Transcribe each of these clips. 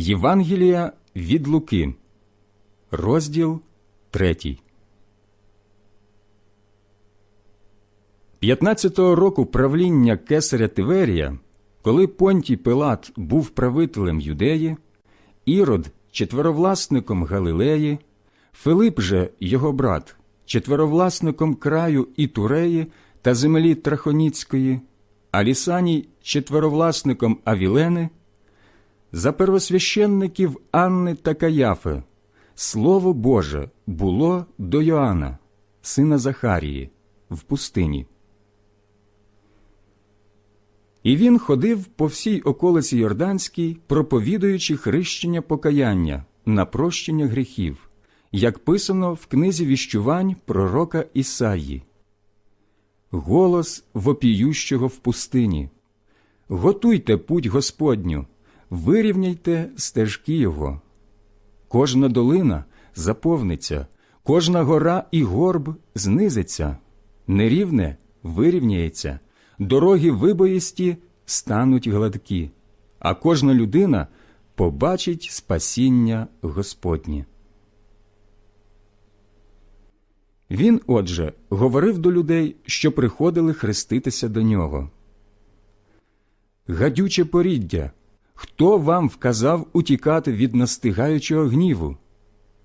Євангелія від Луки, розділ 3. 15-го року правління кесаря Тиверія, коли Понтій Пилат був правителем Юдеї, Ірод четверовласником Галилеї, Филип же його брат, четверовласником краю Ітуреї та землі Трахоніцької, а Лісаній четверовласником Авілени, за первосвященників Анни та Каяфи, Слово Боже було до Йоанна, сина Захарії, в пустині. І він ходив по всій околиці Йорданській, проповідуючи хрещення покаяння на прощення гріхів, як писано в книзі віщувань пророка Ісаї. Голос вопіющого в пустині. Готуйте путь Господню, вирівняйте стежки Його. Кожна долина заповниться, кожна гора і горб знизиться, нерівне вирівняється дороги вибоїсті стануть гладкі, а кожна людина побачить спасіння Господнє. Він, отже, говорив до людей, що приходили хреститися до нього. Гадюче поріддя, хто вам вказав утікати від настигаючого гніву?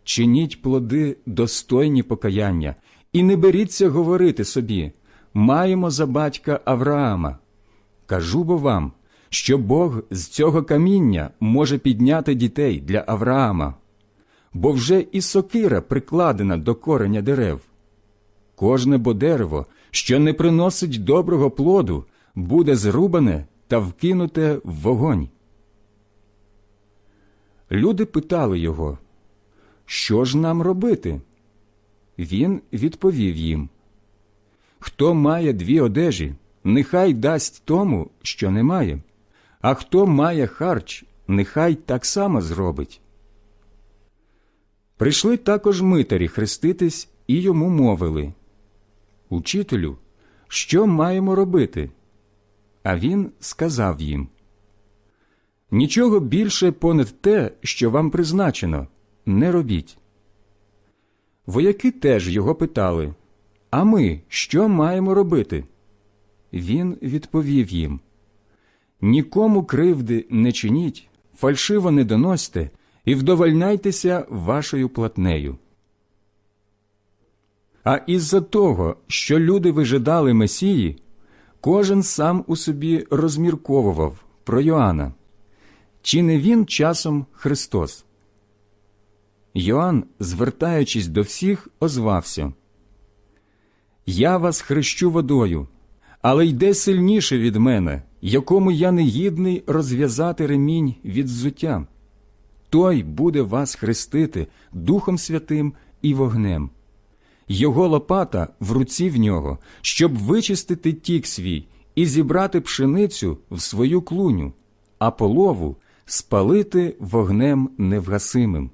Чиніть плоди достойні покаяння, і не беріться говорити собі маємо за батька Авраама. Кажу бо вам, що Бог з цього каміння може підняти дітей для Авраама, бо вже і сокира прикладена до кореня дерев. Кожне бо дерево, що не приносить доброго плоду, буде зрубане та вкинуте в вогонь. Люди питали його, що ж нам робити? Він відповів їм Хто має дві одежі, нехай дасть тому, що не має, а хто має харч, нехай так само зробить. Прийшли також митарі хреститись і йому мовили Учителю, що маємо робити? А він сказав їм Нічого більше понад те, що вам призначено, не робіть. Вояки теж його питали а ми що маємо робити? Він відповів їм Нікому кривди не чиніть, фальшиво не доносьте і вдовольняйтеся вашою платнею. А із-за того, що люди вижидали Месії, кожен сам у собі розмірковував про Йоанна. Чи не він часом Христос? Йоанн, звертаючись до всіх, озвався я вас хрещу водою, але йде сильніше від мене, якому я не гідний розв'язати ремінь від взуття. Той буде вас хрестити Духом Святим і вогнем. Його лопата в руці в нього, щоб вичистити тік свій і зібрати пшеницю в свою клуню, а полову спалити вогнем невгасимим.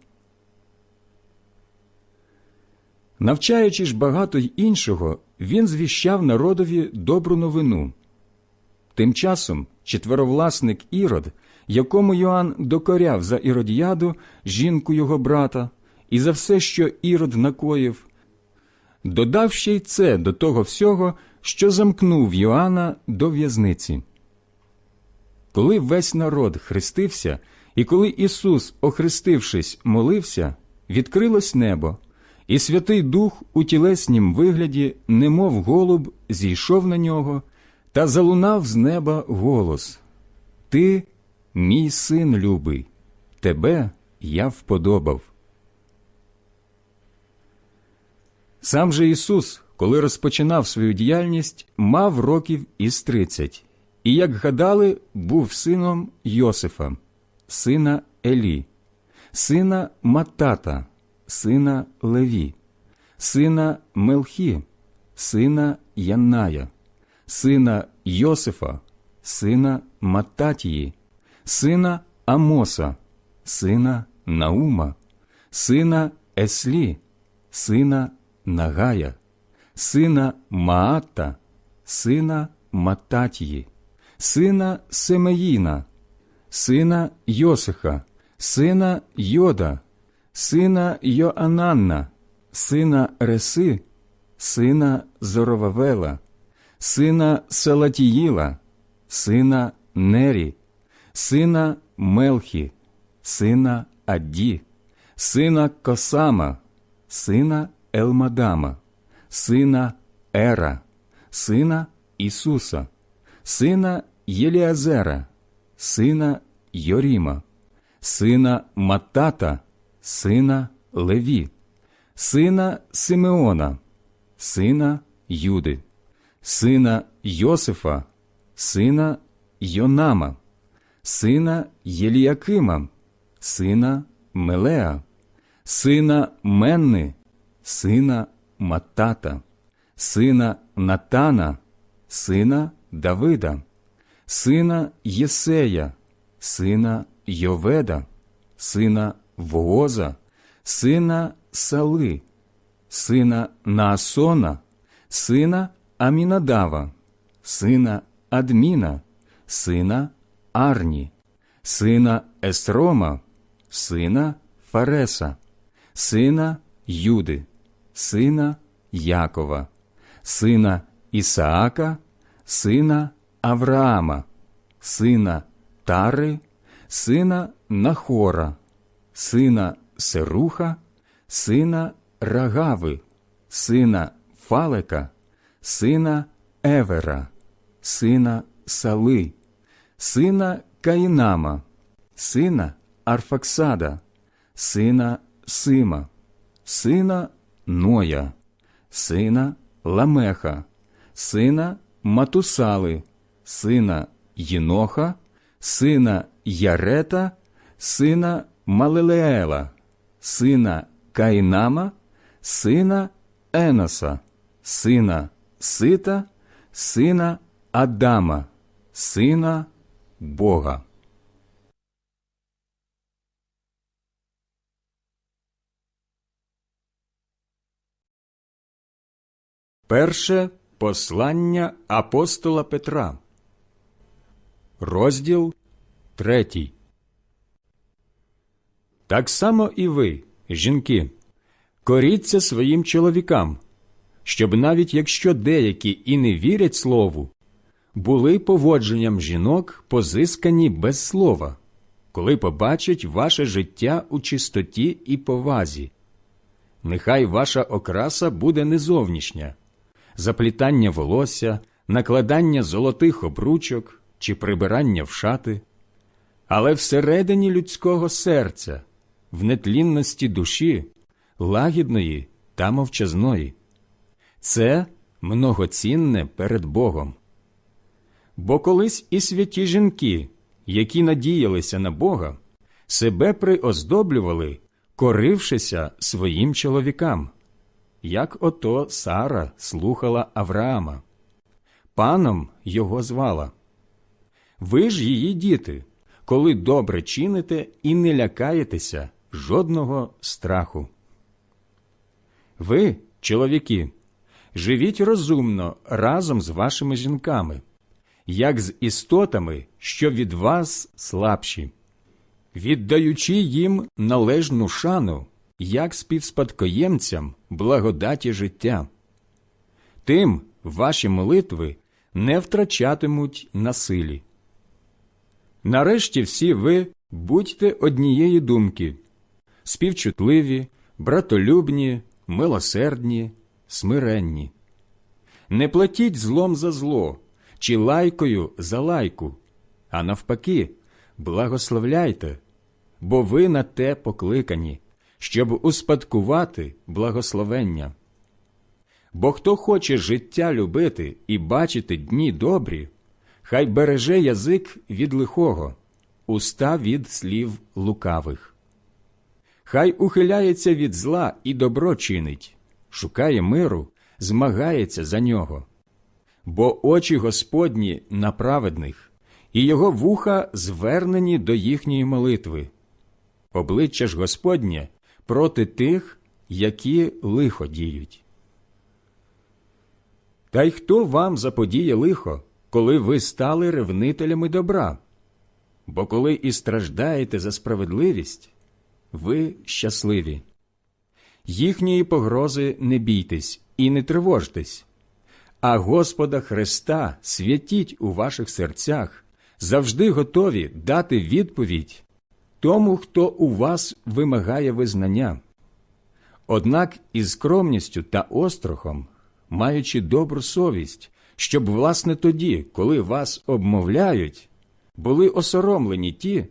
Навчаючи ж багато й іншого, він звіщав народові добру новину. Тим часом четверовласник Ірод, якому Йоанн докоряв за Іродіаду, жінку його брата, і за все, що Ірод накоїв, додав ще й це до того всього, що замкнув Йоанна до в'язниці. Коли весь народ хрестився, і коли Ісус, охрестившись, молився, відкрилось небо. І Святий Дух у тілеснім вигляді, немов голуб, зійшов на нього та залунав з неба голос Ти, мій син любий, тебе я вподобав. Сам же Ісус, коли розпочинав свою діяльність, мав років із тридцять, і, як гадали, був сином Йосифа, сина Елі, сина Матата сина Леві, сина Мелхі, сина Янная, сина Йосифа, сина Мататії, сина Амоса, сина Наума, сина Еслі, сина Нагая, сина Маата, сина Мататії, сина Семеїна, сина Йосиха, сина Йода, сина Йоананна, сина Реси, сина Зоровавела, сина Салатіїла, сина Нері, сина Мелхі, сина Адді, сина Косама, сина Елмадама, сина Ера, сина Ісуса, сина Єліазера, сина Йоріма, сина Матата, сина Леві, сина Симеона, сина Юди, сина Йосифа, сина Йонама, сина Єліякима, сина Мелеа, сина Менни, сина Матата, сина Натана, сина Давида, сина Єсея, сина Йоведа, сина Вооза, сина Сали, сина Наасона, сина Амінадава, сина Адміна, сина Арні, сина Есрома, сина Фареса, сина Юди, сина Якова, сина Ісаака, сина Авраама, сина Тари, сина Нахора, сина Серуха, сина Рагави, сина Фалека, сина Евера, сина Сали, сина Каїнама, сина Арфаксада, сина Сима, сина Ноя, сина Ламеха, сина Матусали, сина Єноха, сина Ярета, сина Малилеела, сина Каїнама, сина Еноса, сина Сита, сина Адама, сина Бога. Перше послання апостола Петра, розділ третій. Так само і ви, жінки, коріться своїм чоловікам, щоб навіть якщо деякі і не вірять слову, були поводженням жінок позискані без слова, коли побачать ваше життя у чистоті і повазі. Нехай ваша окраса буде не зовнішня, заплітання волосся, накладання золотих обручок чи прибирання в шати, але всередині людського серця, в нетлінності душі, лагідної та мовчазної. Це многоцінне перед Богом. Бо колись і святі жінки, які надіялися на Бога, себе приоздоблювали, корившися своїм чоловікам, як ото Сара слухала Авраама. Паном його звала. Ви ж її діти, коли добре чините і не лякаєтеся жодного страху. Ви, чоловіки, живіть розумно разом з вашими жінками, як з істотами, що від вас слабші, віддаючи їм належну шану, як співспадкоємцям благодаті життя. Тим ваші молитви не втрачатимуть на силі. Нарешті всі ви будьте однієї думки співчутливі, братолюбні, милосердні, смиренні. Не платіть злом за зло чи лайкою за лайку, а навпаки, благословляйте, бо ви на те покликані, щоб успадкувати благословення. Бо хто хоче життя любити і бачити дні добрі, хай береже язик від лихого, уста від слів лукавих. Хай ухиляється від зла і добро чинить, шукає миру, змагається за нього. Бо очі Господні на праведних, і його вуха звернені до їхньої молитви. Обличчя ж Господнє проти тих, які лихо діють. Та й хто вам заподіє лихо, коли ви стали ревнителями добра? бо коли і страждаєте за справедливість, ви щасливі. Їхньої погрози не бійтесь і не тривожтесь, а Господа Христа святіть у ваших серцях, завжди готові дати відповідь тому, хто у вас вимагає визнання. Однак із скромністю та острохом, маючи добру совість, щоб, власне, тоді, коли вас обмовляють, були осоромлені ті,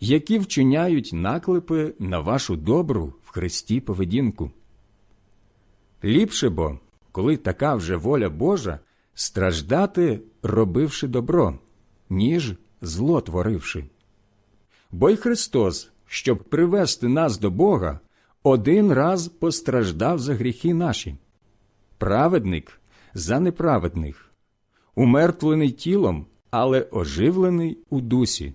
які вчиняють наклепи на вашу добру в Христі поведінку. Ліпше бо, коли така вже воля Божа, страждати, робивши добро, ніж зло творивши. Бо й Христос, щоб привести нас до Бога, один раз постраждав за гріхи наші, праведник за неправедних, умертвлений тілом, але оживлений у дусі,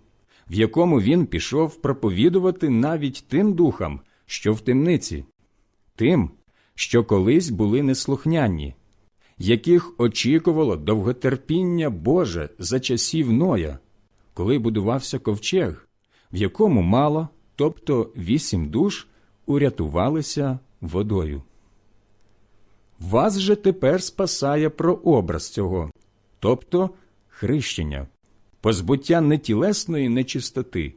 в якому він пішов проповідувати навіть тим духам, що в темниці, тим, що колись були неслухняні, яких очікувало довготерпіння Боже за часів Ноя, коли будувався ковчег, в якому мало, тобто вісім душ, урятувалися водою. Вас же тепер спасає прообраз цього, тобто хрещення, позбуття не тілесної нечистоти,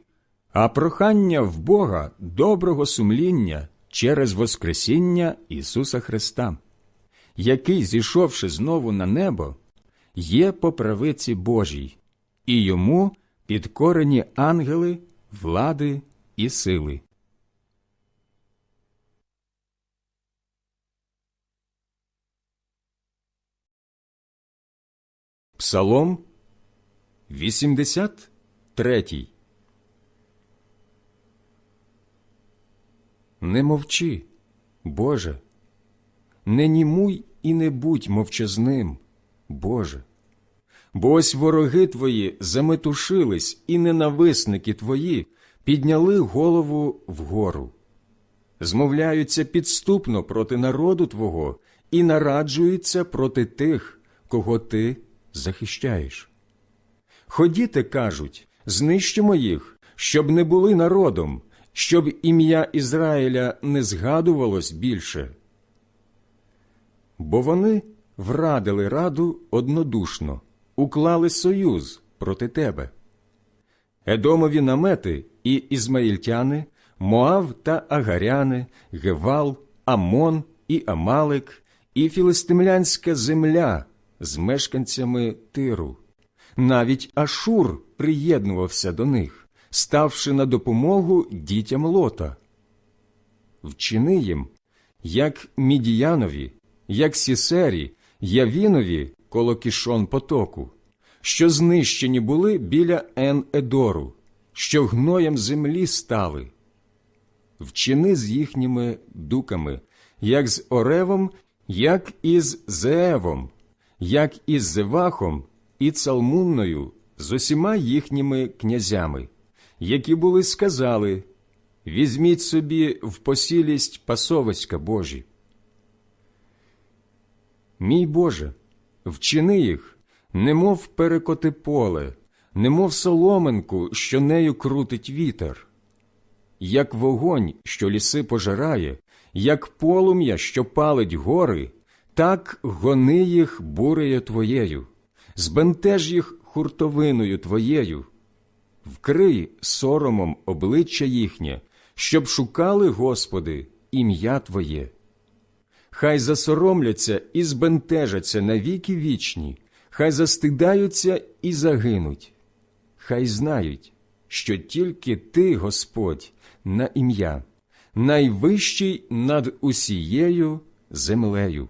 а прохання в Бога доброго сумління через Воскресіння Ісуса Христа, який, зійшовши знову на небо, є по правиці Божій, і йому підкорені ангели, влади і сили. Псалом 83 Не мовчи, Боже, не німуй і не будь мовчазним, Боже. Бо ось вороги твої заметушились, і ненависники твої підняли голову вгору. Змовляються підступно проти народу Твого і нараджуються проти тих, кого ти захищаєш. Ходіте, кажуть, знищимо їх, щоб не були народом, щоб ім'я Ізраїля не згадувалось більше. Бо вони врадили раду однодушно, уклали союз проти тебе. Едомові намети і ізмаїльтяни, Моав та Агаряни, Гевал, Амон і Амалик, і філистимлянська земля з мешканцями тиру. Навіть Ашур приєднувався до них, ставши на допомогу дітям лота. Вчини їм, як Мідіянові, як Сісері, Явінові коло кішон потоку, що знищені були біля Ен Едору, що гноєм землі стали. Вчини з їхніми дуками, як з Оревом, як із Зеевом, як із Зевахом і Цалмунною з усіма їхніми князями, які були сказали Візьміть собі в посілість пасовиська Божі. Мій Боже, вчини їх, немов перекоти поле, немов соломинку, що нею крутить вітер, як вогонь, що ліси пожирає, як полум'я, що палить гори, так гони їх бурею твоєю, збентеж їх хуртовиною твоєю, вкрий соромом обличчя їхнє, щоб шукали, Господи, ім'я Твоє. Хай засоромляться і збентежаться на віки вічні, хай застидаються і загинуть, хай знають, що тільки Ти, Господь, на ім'я, найвищий над усією землею.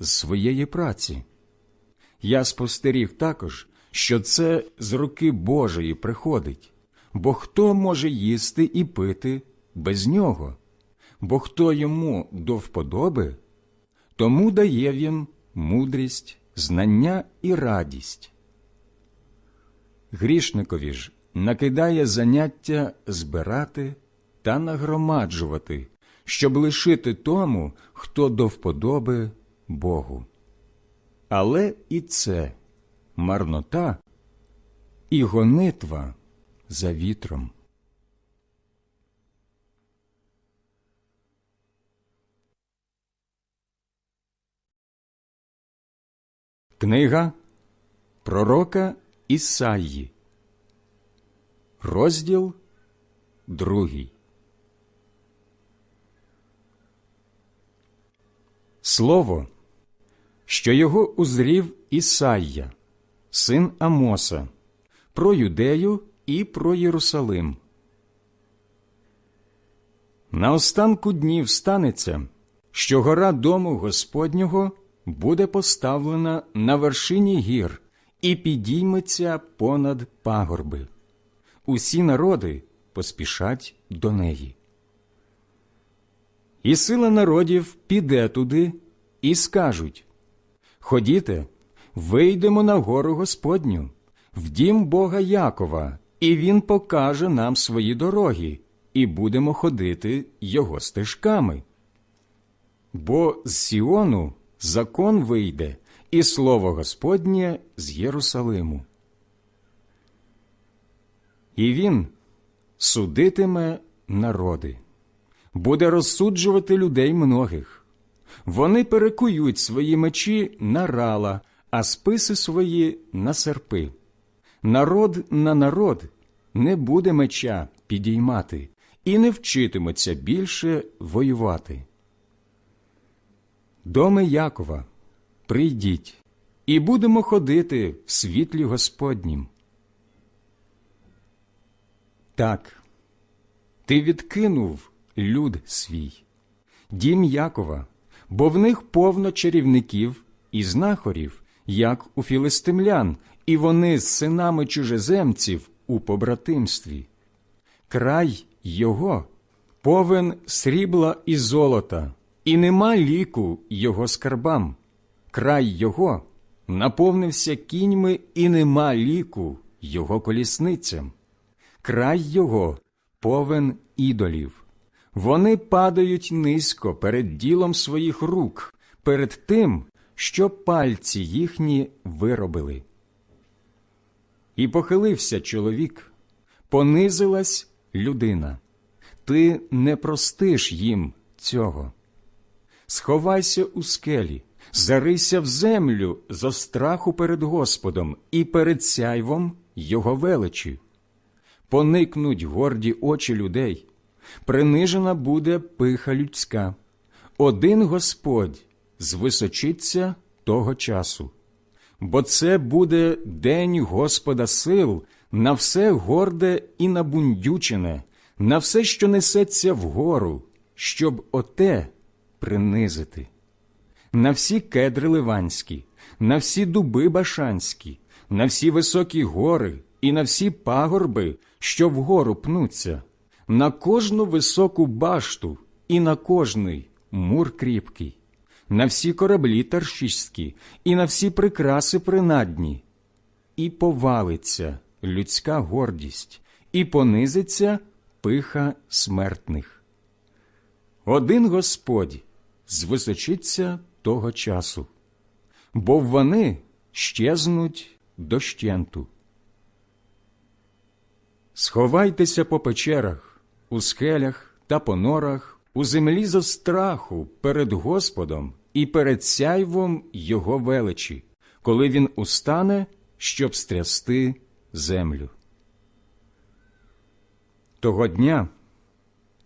з своєї праці. Я спостеріг також, що це з руки Божої приходить, бо хто може їсти і пити без нього, бо хто йому до вподоби, тому дає він мудрість, знання і радість. Грішникові ж накидає заняття збирати та нагромаджувати, щоб лишити тому, хто до вподоби Богу. Але і це марнота і гонитва за вітром. Книга Пророка Ісаї, розділ другий. Слово, що його узрів Ісайя, син Амоса, про Юдею і про Єрусалим. На останку днів станеться, що гора дому Господнього буде поставлена на вершині гір і підійметься понад пагорби. Усі народи поспішать до неї. І сила народів піде туди і скажуть Ходіте, вийдемо на гору Господню, в дім Бога Якова, і Він покаже нам свої дороги, і будемо ходити його стежками. Бо з Сіону закон вийде, і слово Господнє з Єрусалиму. І він судитиме народи, буде розсуджувати людей многих. Вони перекують свої мечі на рала, а списи свої на серпи. Народ на народ не буде меча підіймати і не вчитиметься більше воювати. Доми Якова, прийдіть, і будемо ходити в світлі Господнім. Так, ти відкинув люд свій, дім Якова, бо в них повно чарівників і знахорів, як у філистимлян, і вони з синами чужеземців у побратимстві. Край його повен срібла і золота, і нема ліку його скарбам. Край його наповнився кіньми, і нема ліку його колісницям. Край його повен ідолів. Вони падають низько перед ділом своїх рук, перед тим, що пальці їхні виробили. І похилився чоловік, понизилась людина. Ти не простиш їм цього. Сховайся у скелі, зарися в землю зо страху перед Господом і перед сяйвом Його величі. Поникнуть горді очі людей, принижена буде пиха людська. Один Господь звисочиться того часу, бо це буде день Господа сил на все горде і набундючене, на все, що несеться вгору, щоб оте принизити. На всі кедри ливанські, на всі дуби башанські, на всі високі гори і на всі пагорби, що вгору пнуться, на кожну високу башту і на кожний мур кріпкий, на всі кораблі таршиські і на всі прикраси принадні, і повалиться людська гордість, і понизиться пиха смертних. Один Господь звисочиться того часу, бо вони щезнуть дощенту. Сховайтеся по печерах, у скелях та по норах, у землі зо страху перед Господом і перед сяйвом Його величі, коли він устане, щоб стрясти землю. Того дня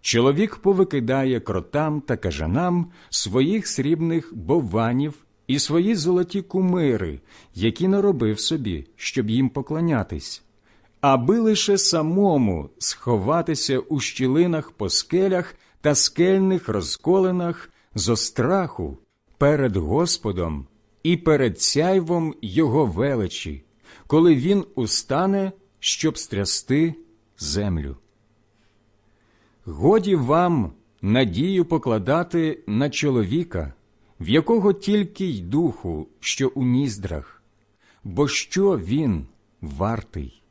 чоловік повикидає кротам та кажанам своїх срібних бованів і свої золоті кумири, які наробив собі, щоб їм поклонятись, аби лише самому сховатися у щілинах по скелях та скельних розколинах зо страху перед Господом і перед сяйвом Його величі, коли він устане, щоб стрясти землю. Годі вам надію покладати на чоловіка, в якого тільки й духу, що у ніздрах, бо що він вартий?